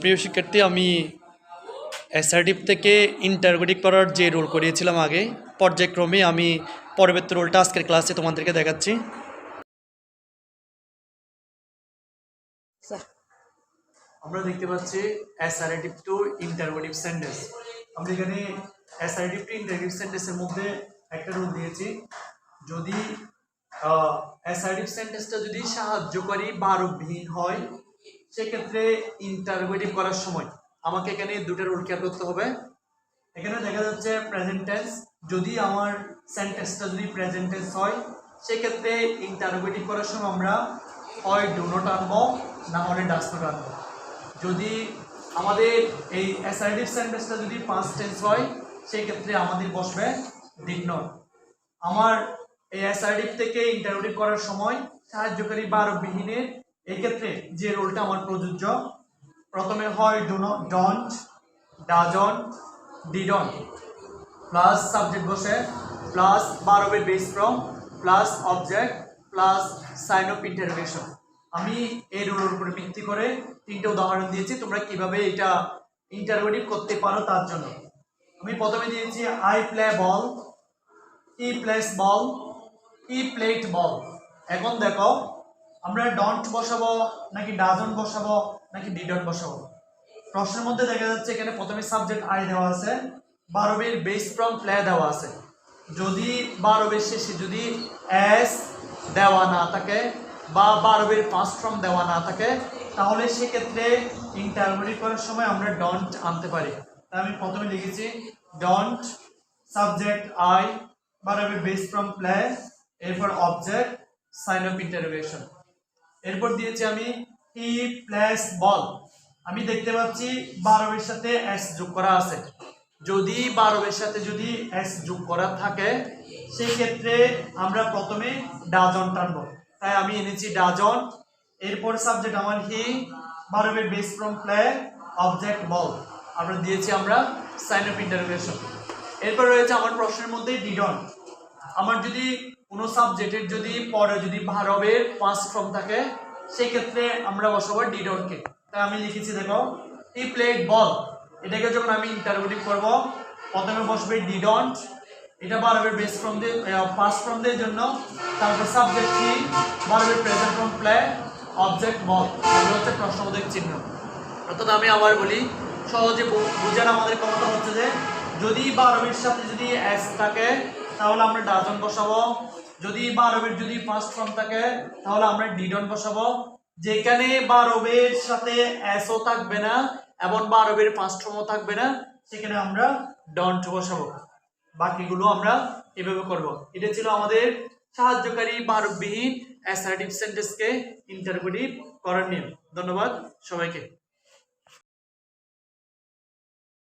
প্রিয় শিক্ষার্থী আমি এসআরডিপ থেকে ইন্টারগোটিক করার যে রোল করিয়েছিলাম আগে পর্যায়ক্রমে আমি পরবর্তী রোলটা আজকের ক্লাসে তোমাদেরকে দেখাচ্ছি। আমরা দেখতে পাচ্ছি অ্যাসারেটিভ টু ইন্টারগোটিভ সেন্টেন্স আমরা এখানে অ্যাসারেটিভ টু ইন্টারগেটিভ সেন্টেন্সের মধ্যে একটা রোল দিয়েছি। যদি অ্যাসারেটিভ সেন্টেন্সটা যদি সাহায্যকারী বা রূপবিহীন হয় সেক্ষেত্রে ইন্টারগেটিভ করার সময় আমাকে এখানে দুটো রুল খেয়াল করতে হবে। এখানে দেখা যাচ্ছে প্রেজেন্ট টেন্স যদি আমার সেন্টেন্সটা যদি প্রেজেন্ট টেন্স হয়, সেক্ষেত্রে ইন্টারোগেটিভ করার সময় আমরা হয় ডু নট আনব, না হলে ডাস নট আনব। যদি আমাদের এই অ্যাসাইটিভ সেন্টেন্সটা যদি পাঁচ টেন্স হয় সেই ক্ষেত্রে আমাদের বসবে ডিড নট আমার এই অ্যাসাইটিভ থেকে ইন্টারোগেটিভ করার সময় সাহায্যকারী বা বিহীনের এক্ষেত্রে যে রোলটা আমার প্রযোজ্য, প্রথমে হয় do not don't doesn't didn't plus subject বসে plus verb's base form plus object plus sign of interrogation আমি এই রোলের উপরে ভিত্তি করে তিনটে উদাহরণ দিয়েছি, তোমরা কীভাবে এটা ইন্টারোগেটিভ করতে পারো তার জন্য। আমি প্রথমে দিয়েছি I play ball he plays ball he played ball এখন দেখো আমরা ডন্ট বসাবো, নাকি ডাজন বসাবো, নাকি ডিডন্ট বসাবো? প্রশ্নের মধ্যে দেখা যাচ্ছে এখানে প্রথমে সাবজেক্ট আই দেওয়া আছে, বারবের বেস ফ্রম প্লে দেওয়া আছে। যদি বারবের শেষে যদি এস দেওয়া না থাকে, বা বারবের ফার্স্ট ফ্রম দেওয়া না থাকে, তাহলে সেক্ষেত্রে ইন্টারভিউ করার সময় আমরা ডন্ট আনতে পারি। তাই আমি প্রথমে লিখেছি don't subject I verb's base form play এরপর অবজেক্ট সাইন অফ ইন্টারভিউশন এরপর দিয়েছি আমি ই প্লাস বল আমি দেখতে পাচ্ছি বারবের সাথে এস যোগ করা আছে। যদি বারবের সাথে যদি এস যোগ করা থাকে সেই ক্ষেত্রে আমরা প্রথমে ডাজন টানবো। তাই আমি এনেছি ডাজন। এরপর সাবজেক্ট আমার he verb's base form play object ball আমরা দিয়েছি আমরা সাইন অফ ইন্টারভিউশন এরপর রয়েছে আমার প্রশ্নের মধ্যে ডিডন আমার যদি কোনো সাবজেক্টের যদি পরে যদি ভারবের ফার্স্ট ফর্ম থাকে, সেক্ষেত্রে আমরা বসাবো ডিডনকে তাই আমি লিখেছি, দেখো ই প্লেট বল এটাকে যখন আমি ইন্টারভিউটিভ করব, প্রথমে বসবে ডিডন্ট এটা বারবের বেস ফর্ম দিয়ে ফার্স্ট ফর্ম দিয়ে জন্য, তারপর সাবজেক্ট কি? বারবের প্রেজেন্ট ফর্ম প্লে অবজেক্ট বল এগুলো হচ্ছে প্রশ্নবোধক চিহ্ন। অর্থাৎ আমি আবার বলি, সহজে বুঝার আমাদের ক্ষমতা হচ্ছে যে, যদি বারবের সাথে যদি এস থাকে তাহলে আমরা ডাজন বসাবো। যদি বারবের যদি ফার্স্ট ফর্ম থাকে, তাহলে আমরা ডিডন বসাবো। যেখানে বারবের সাথে এসও থাকবে না, এবং বারবের ফার্স্ট ফর্মও থাকবে না, সেখানে আমরা ডন্ট বসাবো। বাকিগুলো আমরা এভাবে করব। এটা ছিল আমাদের সাহায্যকারী বারববিহীন অ্যাসার্টিভ সেন্টেন্সকে ইন্টারপ্রেটিভ করার নিয়ম। ধন্যবাদ সবাইকে।